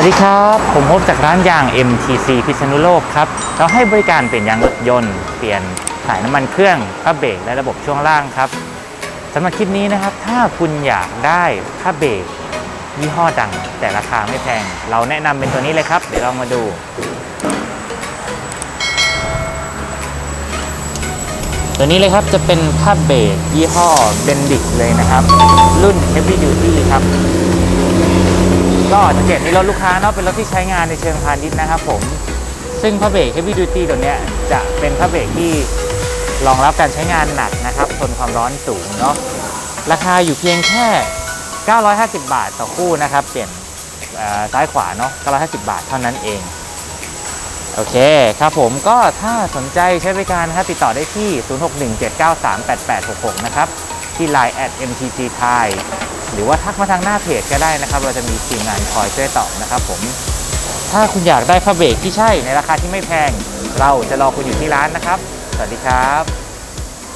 วัสดีครับ ผมพบจากร้านยาง MTC พิษณุโลกครับ เราให้บริการเปลี่ยนยางรถยนต์ เปลี่ยนถ่ายน้ำมันเครื่องผ้าเบรกและระบบช่วงล่างครับสำหรับคลิปนี้นะครับ ถ้าคุณอยากได้ผ้าเบรกยี่ห้อดัง แต่ราคาไม่แพง เราแนะนำเป็นตัวนี้เลยครับ เดี๋ยวเรามาดู ตัวนี้เลยครับจะเป็นผ้าเบรกยี่ห้อเบนดิกเลยนะครับ รุ่น Heavy Duty ครับ ก็สังเกตในรถลูกค้าเนาะเป็นรถที่ใช้งานในเชิงพาณิชย์นะครับผม ซึ่งผ้าเบรก Heavy Duty ตัวเนี้ยจะเป็นผ้าเบรกที่รองรับการใช้งานหนักนะครับทนความร้อนสูงเนาะราคาอยู่เพียงแค่ 950 บาทต่อคู่นะครับ เปลี่ยนซ้ายขวาเนาะ950 บาทเท่านั้นเอง โอเคครับผมก็ถ้าสนใจใช้บริการนะครับติดต่อได้ที่ 0617938866 นะครับ ที่ Line at mtg thai หรือว่าทักมาทางหน้าเพจก็ได้นะครับ เราจะมีทีมงานคอยช่วยตอบนะครับผม ถ้าคุณอยากได้ผ้าเบรกที่ใช่ในราคาที่ไม่แพง เราจะรอคุณอยู่ที่ร้านนะครับ สวัสดีครับ